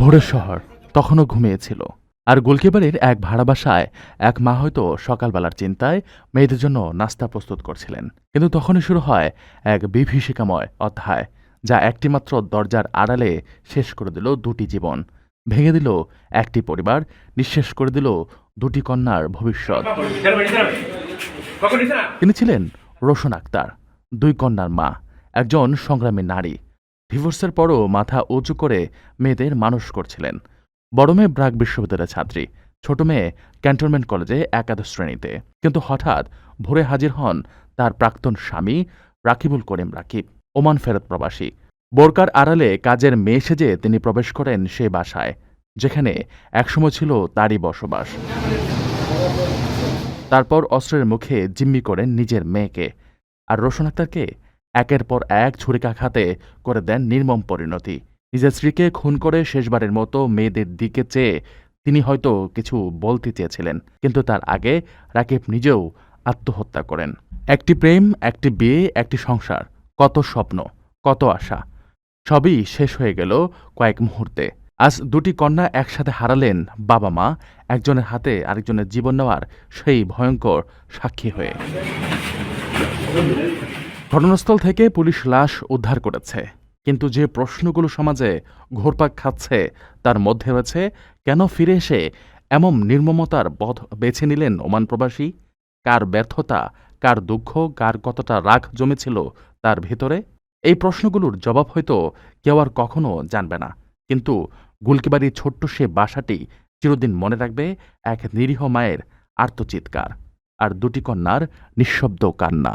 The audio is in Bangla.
ভোরের শহর, তখনও ঘুমিয়েছিল। আর গোলকিপারের এক ভাড়া বাসায় এক মা হয়তো সকালবেলার চিন্তায় মেয়েদের জন্য নাস্তা প্রস্তুত করছিলেন। কিন্তু তখনই শুরু হয় এক বিভীষিকাময় অধ্যায়, যা একটিমাত্র দরজার আড়ালে শেষ করে দিল দুটি জীবন। ভেঙে দিল একটি পরিবার, নিঃশেষ করে দিল দুটি কন্যার ভবিষ্যৎ। তিনি ছিলেন রোশন আক্তার, দুই কন্যার মা, একজন সংগ্রামী নারী। ডিভোর্সের পরও মাথা উঁচু করে মেয়েদের মানুষ করছিলেন। বড় মেয়ে ব্রাক বিশ্ববিদ্যালয়ের ছাত্রী, ছোট মেয়ে ক্যান্টনমেন্ট কলেজে একাদশ শ্রেণীতে। কিন্তু হঠাৎ ভোরে হাজির হন তার প্রাক্তন স্বামী রাকিবুল করিম রাকিব, ওমান ফেরত প্রবাসী। বোরকার আড়ালে কাজের মেয়ে সেজে তিনি প্রবেশ করেন সে বাসায়, যেখানে একসময় ছিল তারই বসবাস। তারপর অস্ত্রের মুখে জিম্মি করেন নিজের মেয়েকে। আর রোশন আক্তারকে একের পর এক ছুরিকাঘাতে করে দেন নির্মম পরিণতি। নিজের স্ত্রীকে খুন করে শেষবারের মতো মেয়েদের দিকে চেয়ে তিনি হয়তো কিছু বলতে চেয়েছিলেন, কিন্তু তার আগে রাকিব নিজেও আত্মহত্যা করেন। একটি প্রেম, একটি বিয়ে, একটি সংসার, কত স্বপ্ন, কত আশা, সবই শেষ হয়ে গেল কয়েক মুহূর্তে। আজ দুটি কন্যা একসাথে হারালেন বাবা মা, একজনের হাতে আরেকজনের জীবন নেওয়ার সেই ভয়ঙ্কর সাক্ষী হয়ে। ঘটনাস্থল থেকে পুলিশ লাশ উদ্ধার করেছে। কিন্তু যে প্রশ্নগুলো সমাজে ঘোরপাক খাচ্ছে, তার মধ্যে রয়েছে, কেন ফিরে এসে এমন নির্মমতার পথ বেছে নিলেন ওমান প্রবাসী? কার ব্যর্থতা, কার দুঃখ, কার কতটা রাগ জমেছিল তার ভেতরে? এই প্রশ্নগুলোর জবাব হয়তো কেউ আর কখনো জানবে না। কিন্তু গুলকিবাড়ির ছোট্ট সে বাসাটি চিরদিন মনে রাখবে এক নিরীহ মায়ের আর্তচিৎকার আর দুটি কন্যার নিঃশব্দ কান্না।